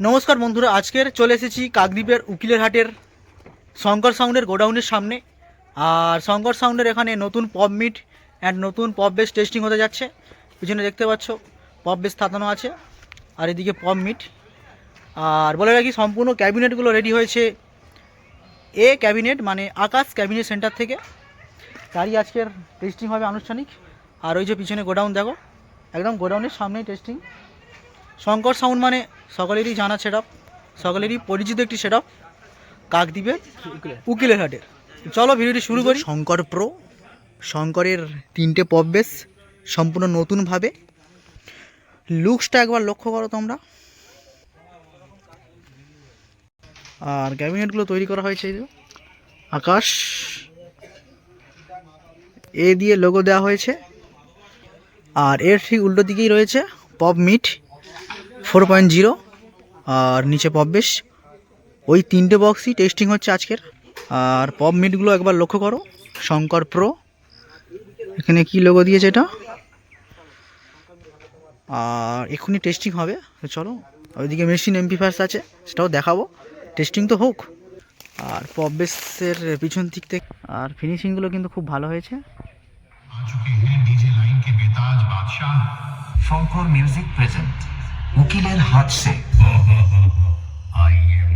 নমস্কার বন্ধুরা, আজকের চলে এসেছি কাকদ্বীপের উকিলের হাটের শঙ্কর সাউন্ডের গোডাউনের সামনে। আর শঙ্কর সাউন্ডের এখানে নতুন পপ মিট অ্যান্ড নতুন পপ বেস টেস্টিং হতে যাচ্ছে। পিছনে দেখতে পাচ্ছ, পপ বেস থাতানো আছে, আর এদিকে পপ মিট। আর বলে রাখি, সম্পূর্ণ ক্যাবিনেটগুলো রেডি হয়েছে এ ক্যাবিনেট মানে আকাশ ক্যাবিনেট সেন্টার থেকে। তারই আজকের টেস্টিং হবে আনুষ্ঠানিক। আর ওই যে পিছনে গোডাউন, দেখো, একদম গোডাউনের সামনেই টেস্টিং শঙ্কর সাউন্ড মানে সকলেরই জানা সেট সকলেরই পরিচিত একটি সেট আপ উকিলের হাটে। চলো ভিডিওটি শুরু করি। শঙ্কর প্রো শঙ্করের তিনটে পপ বেস সম্পূর্ণ নতুনভাবে। লুকসটা একবার লক্ষ্য করো তোমরা। আর ক্যাবিনেটগুলো তৈরি করা হয়েছে আকাশ। এ দিয়ে লোগো দেওয়া হয়েছে। আর এর ঠিক উল্টো দিকেই রয়েছে pop mid four point zero, আর নিচে পপ বেশ। ওই তিনটে বক্সই টেস্টিং হচ্ছে আজকের। আর পপ মিটগুলো একবার লক্ষ্য করো, শঙ্কর প্রো এখানে কি লোগো দিয়েছে এটা? আর এক্ষুনি টেস্টিং হবে চলো, ওইদিকে মেশিন এমপিফার্স আছে, সেটাও দেখাবো। টেস্টিং তো হোক। আর পববেসের পিছন দিক থেকে, আর ফিনিশিংগুলো কিন্তু খুব ভালো হয়েছে। শঙ্কর মিউজিক প্রেজেন্ট मुकिलेल हाथ से। आइए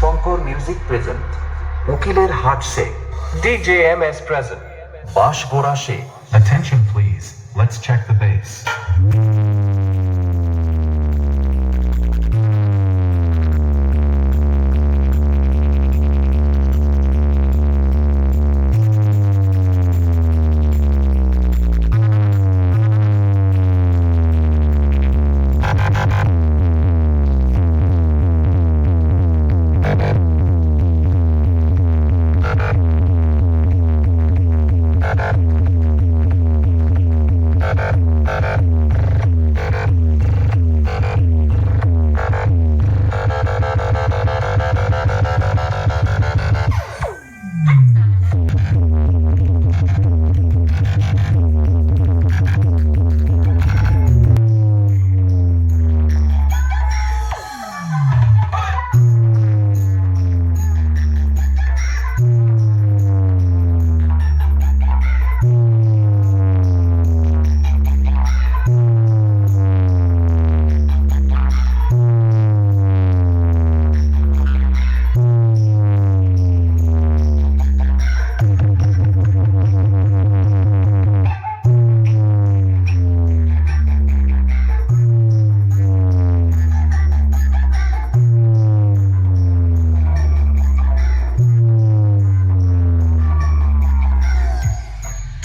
শঙ্কর মিউজিক প্রেজেন্ট উকিলের হাত সে DJMS present. বাঁশ গোড়া সে Attention please, let's check the bass.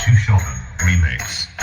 Two Shogun Remix.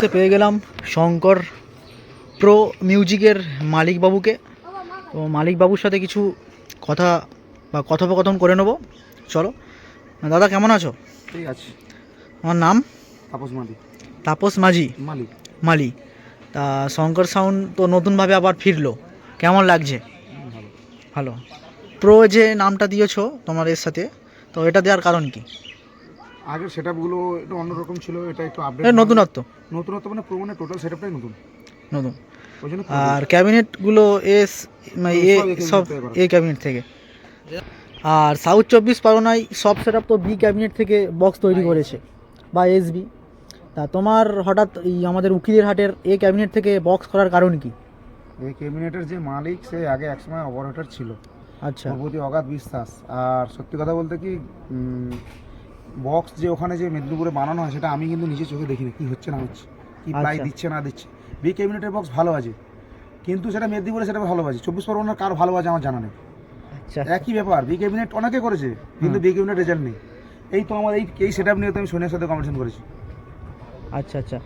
মুহূর্তে পেয়ে গেলাম শঙ্কর প্রো মিউজিকের মালিকবাবুকে। তো মালিকবাবুর সাথে কিছু কথা বা কথোপকথন করে নেব। চলো। দাদা কেমন আছো? ঠিক আছে। আমার নাম? তাপস মালি। তাপস মাঝি। মালি। মালি। তা শঙ্কর সাউন্ড তো নতুনভাবে আবার ফিরলো। কেমন লাগছে? ভালো। ভালো। প্রো যে নামটা দিয়েছ তোমার এর সাথে তো এটা দেওয়ার কারণ কি? আগের সেট আপগুলো একটু অন্যরকম ছিল এটা একটু আপডেট নতুনত্ব নতুনত্ব? মানে পুরো মানে টোটাল সেট আপটাই নতুন। নতুন। আর ক্যাবিনেটগুলো এস মানে এ সব। এ ক্যাবিনেট থেকে আর সাউথ চব্বিশ পরগনায় সব সেট তো বি ক্যাবিনেট থেকে বক্স তৈরি করেছে বা এসবি তা তোমার হঠাৎ এই আমাদের উকিলের হাটের এ ক্যাবিনেট থেকে বক্স করার কারণ কি? এই ক্যাবিনেটের যে মালিক সে আগে একসময় অপারেটর ছিল। আচ্ছা। প্রতি অগাধ বিশ্বাস। আর সত্যি কথা বলতে কি বক্স যে ওখানে যে মেদিনীপুরে বানানো হয় সেটা আমি কিন্তু নিজে চোখে দেখিনি। কি হচ্ছে না হচ্ছে? কি প্রায় আচ্ছা। দিচ্ছে না দিচ্ছে? বি ক্যাবিনেটের বক্স ভালো আছে। কিন্তু সেটা মেদিনীপুরে সেটা ভালো আছে। চব্বিশ পরগনার কার ভালো বাজে আমার জানা নেই। আচ্ছা। একই ব্যাপার। বি ক্যাবিনেট অনেকে করেছে কিন্তু বি ক্যাবিনেট রেজাল্ট নেই। এই তো আমার এই এই সেট আপ নিয়ে তো আমি সোনিয়ার সাথে কম্পিটিশন করেছি। আচ্ছা আচ্ছা।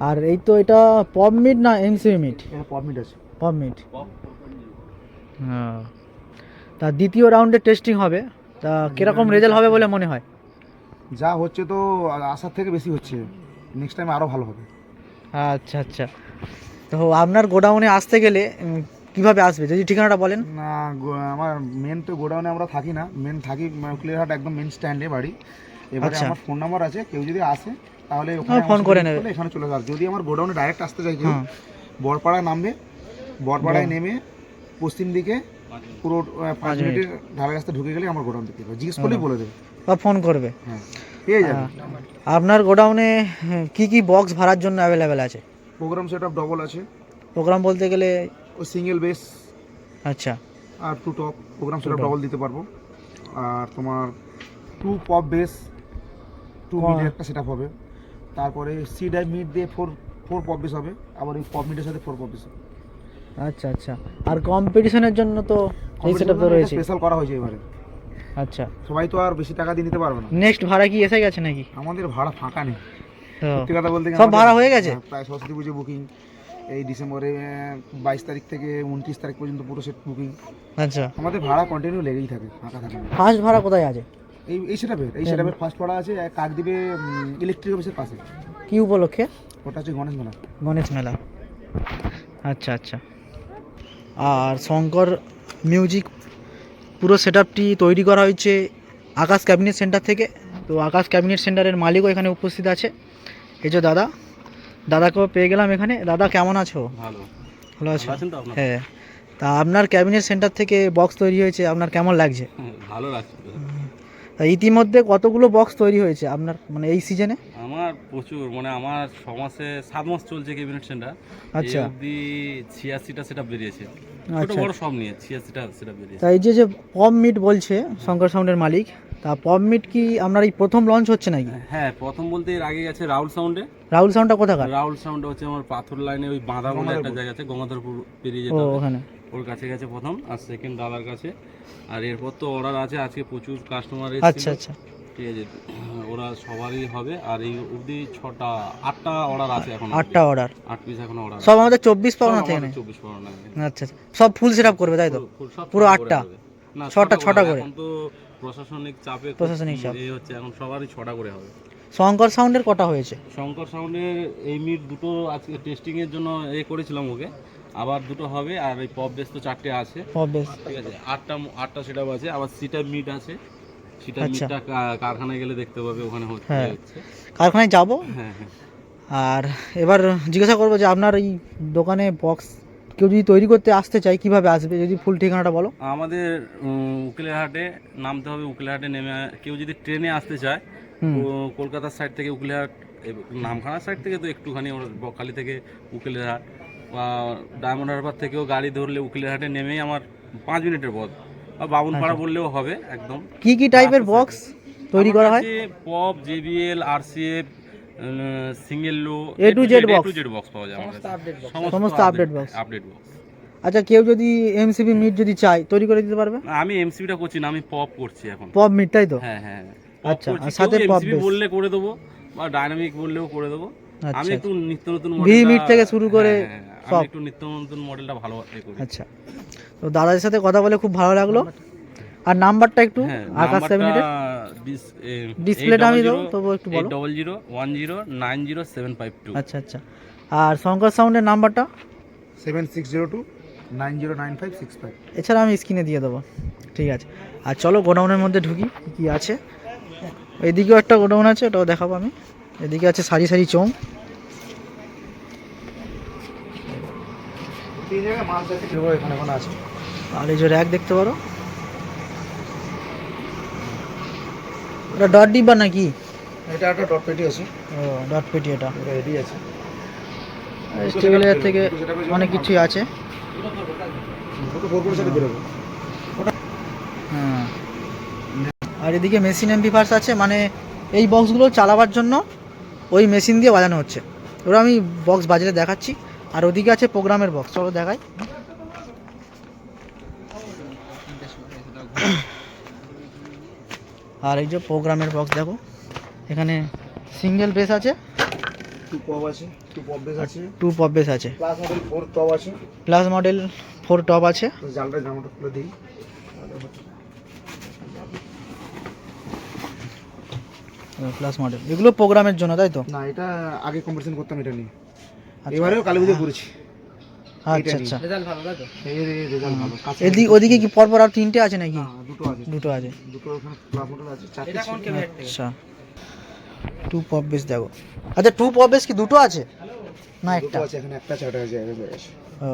আর এই তো এটা পপ মিট না এমসিবি মিট এটা পবমিট আছে। পপ মিট হ্যাঁ। তা দ্বিতীয় রাউন্ডে টেস্টিং হবে। তা কীরকম রেজাল্ট হবে বলে মনে হয়? যা হচ্ছে তো আশার থেকে বেশি হচ্ছে। নেক্সট টাইম আরও ভালো হবে। আচ্ছা আচ্ছা। তো আপনার গোডাউনে আসতে গেলে কীভাবে আসবে? যদি ঠিকানাটা বলেন। না আমার মেন তো গোডাউনে আমরা থাকি না। মেন থাকি ক্লিয়ারহাট একদম মেন স্ট্যান্ডে বাড়ি। এবারে আচ্ছা। আমার ফোন নাম্বার আছে। কেউ যদি আসে তাহলে ওখানে হ্যাঁ, ফোন করে নেবে। এখানে চলে যাবে। যদি আমার গোডাউনে ডাইরেক্ট আসতে চাই কেউ হ্যাঁ। বরপাড়ায় নামবে। বরপাড়ায় নেমে পশ্চিম দিকে পুরো পাঁচ মিনিটের ধারে রাস্তা ঢুকে গেলে আমার গোডাউন দেখতে পাবে। জিজ্ঞেস করলেই বলে দেবে। বা ফোন করবে। হ্যাঁ আপনার গোডাউনে হ্যাঁ, কি কি বক্স ভাড়ার জন্য অ্যাভেলেবেল আছে? প্রোগ্রাম সেট আপ ডবল আছে। প্রোগ্রাম বলতে গেলে সিঙ্গেল বেস আচ্ছা। আর two top program set top. Double দিতে পারব। আর তোমার two pop bass two Wow. একটা সেট আপ হবে। তারপরে সি ডাই মিড দিয়ে ফোর ফোর পপ বেস হবে। আবার এই পপ মিডের সাথে ফোর পপ বেস আচ্ছা আচ্ছা। আর কম্পিটিশনের জন্য তো এই সেট তো রয়েছে। স্পেশাল করা হয়েছে এবারে। আচ্ছা। সবাই তো আর বেশি টাকা দিয়ে নিতে পারবে না। নেক্সট ভাড়া কি এসে গেছে নাকি? আমাদের ভাড়া ফাঁকা নেই। সত্যি কথা বলতে সব ভাড়া হয়ে গেছে? হ্যাঁ, প্রায় সরস্বতী পুজো বুকিং এই ডিসেম্বরে বাইশ তারিখ থেকে উনত্রিশ তারিখ পর্যন্ত পুরো সেট বুকিং আচ্ছা। আমাদের ভাড়া কন্টিনিউ লেগেই থাকে ফাঁকা থাকে ফার্স্ট ভাড়া কোথায় আছে? এই এই সেটাপের এই সেটাপের ফার্স্ট ভাড়া আছে কাকদ্বীপে ইলেকট্রিক অফিসের পাশে। কি উপলক্ষে? ওটা হচ্ছে গণেশ মেলা। গণেশ মেলা। আচ্ছা আচ্ছা। আর শঙ্কর মিউজিক পুরো সেট তৈরি করা হয়েছে আকাশ ক্যাবিনেট সেন্টার থেকে। তো আকাশ ক্যাবিনেট সেন্টারের মালিকও এখানে উপস্থিত আছে। এই যে দাদা দাদাকেও পেয়ে গেলাম এখানে। দাদা কেমন আছো? ভালো। ভালো আছো? হ্যাঁ। তা আপনার ক্যাবিনেট সেন্টার থেকে বক্স তৈরি হয়েছে আপনার কেমন লাগছে? ভালো লাগছে। তা ইতিমধ্যে কতগুলো বক্স তৈরি হয়েছে আপনার মানে এই সিজনে? আমার প্রচুর মানে আমার ছ মাসে সাত মাস চলছে ক্যাবিনেট সেন্টার। আচ্ছা। ছিয়াশিটা সেটা বেরিয়েছে। ছোট আচ্ছা। বড় সব নিয়ে সেটা বেরিয়েছে তা এই যে যে পপ মিট বলছে শঙ্কর সাউন্ডের মালিক তা পপ মিট কি আপনার এই প্রথম লঞ্চ হচ্ছে নাকি? হ্যাঁ প্রথম বলতে এর আগে গেছে রাহুল সাউন্ডে। রাহুল সাউন্ডটা কোথাকার? রাহুল সাউন্ড হচ্ছে আমার পাথর লাইনে ওই বাঁধা বলে একটা জায়গা আছে গঙ্গাধরপুর পেরিয়ে যেতে ওখানে। ওর কাছে গেছে প্রথম আর সেকেন্ড দাদার কাছে। আর এরপর তো অর্ডার আছে আজকে প্রচুর কাস্টমার আচ্ছা আচ্ছা। ঠিক আছে। ওরা সবারই হবে আর এই অবধি ছটা আটটা অর্ডার আছে এখন আটটা অর্ডার আট পিস এখন অর্ডার সব আমাদের চব্বিশ পরগনা থেকে চব্বিশ পরগনা আচ্ছা সব ফুল সেট আপ করবে তাই তো? পুরো আটটা? না ছটা- ছটা করে? তো প্রশাসনিক চাপে প্রশাসনিক চাপ। এই হচ্ছে এখন সবারই ছটা করে হবে। শঙ্কর সাউন্ডের কটা হয়েছে? শঙ্কর সাউন্ডের এই মিট দুটো আজকে টেস্টিং এর জন্য এ করেছিলাম ওকে। আবার দুটো হবে আর এই পপ বেস তো চারটে আছে। সব বেশ ঠিক আছে আটটা আটটা সেটা আছে আবার সিটা মিট আছে। সিটা আচ্ছা। কারখানায় গেলে দেখতে পাবে ওখানে হচ্ছে হ্যাঁ। কারখানায় যাব হ্যাঁ হ্যাঁ আর এবার জিজ্ঞাসা করব যে আপনার এই দোকানে বক্স কেউ যদি তৈরি করতে আসতে চায় কীভাবে আসবে যদি ফুল ঠিকানাটা বলো আমাদের উম, উকিলের হাটে নামতে হবে উকিলের হাটে নেমে কেউ যদি ট্রেনে আসতে চায়। কলকাতার সাইড থেকে উকিলের হাট এ- নামখানার সাইড থেকে তো একটুখানি ওর বকখালি থেকে উকিলের হাট বা ডায়মন্ড হারবার থেকেও গাড়ি ধরলে উকিলের হাটে নেমেই আমার পাঁচ মিনিটের পথ বা বাবুনপাড়া বললেও হবে একদম। কি কি টাইপের বক্স তৈরি করা হয়? Pop JBL RCF single low A to Z box। To Z box পাওয়া যায় সমস্ত update box। আপডেট বক্স আচ্ছা কেউ যদি এমসিবি মিট যদি চায় তৈরি করে দিতে পারবে? আমি এমসিবিটা করছি না আমি পপ করছি এখন। পপ মিট তাই তো? হ্যাঁ হ্যাঁ আচ্ছা, আচ্ছা আর সাথে এমসিবি বললে করে দেবো বা ডাইনামিক বললেও করে দেবো। আচ্ছা, আমি একটু নিত্য নতুন ভি মিট থেকে শুরু করে হ্যাঁ, হ্যাঁ। আমি একটু নিত্য নতুন মডেলটা ভালো করি। আচ্ছা। তো দাদার সাথে কথা বলে খুব ভালো লাগল। আর নাম্বারটা একটু? হ্যাঁ আকাশ সেভেনের ডিসপ্লেটা আমি দেবো তবু একটু বলো। Double zero one zero nine zero seven five two আচ্ছা আচ্ছা। আর শঙ্কর সাউন্ডের নাম্বারটা? Seven six zero two nine zero nine five six five এছাড়া আমি স্ক্রিনে দিয়ে দেবো। ঠিক আছে। আর চলো গোডাউনের মধ্যে ঢুকি কি আছে। এদিকেও একটা গোডাউন আছে ওটাও দেখাবো আমি। এদিকে আছে সারি সারি চোম তিন জায়গায় মাল যাচ্ছে এখানে এখানে আছে। আর এই যে র্যাক দেখতে পারো। ডট ডিব্বা নাকি? এটা একটা ডট পেটি আছে। ও ডট পেটি এটা। এটা রেডি আছে। স্টেবিলাইজার থেকে অনেক কিছুই আছে। হ্যাঁ। আর এদিকে মেশিন এমপিফার্স আছে মানে এই বক্সগুলো চালাবার জন্য ওই মেশিন দিয়ে বাজানো হচ্ছে। ওরা আমি বক্স বাজারে দেখাচ্ছি। আর ওদিকে আছে প্রোগ্রামের বক্স চলো দেখাই। আর এই যে প্রোগ্রামের বক্স দেখো। এখানে সিঙ্গেল বেস আছে। টু পপ আছে টু পপ বেস আছে। টু পপ বেস আছে। প্লাস মডেল ফোর টপ আছে। প্লাস মডেল ফোর টপ আছে। জালটা জামাটা খুলে দিই। প্লাস মডেল এগুলো প্রোগ্রামের জন্য তাই তো? না এটা আগে কম্পিটিশন করতাম এটা নিয়ে। এবারেও কালী পুজো করেছি আচ্ছা। আচ্ছা এদিকে ওদিকে কি পরপর আর তিনটে আছে নাকি? দুটো আছে। দুটো আছে। দুটো ওখানে প্লাস মডেল আছে চারটে আচ্ছা। টু পপ বেস দেখো। আচ্ছা টু পপ বেস কি দুটো আছে? না একটা। আছে এখানে একটা চারটে আছে ও।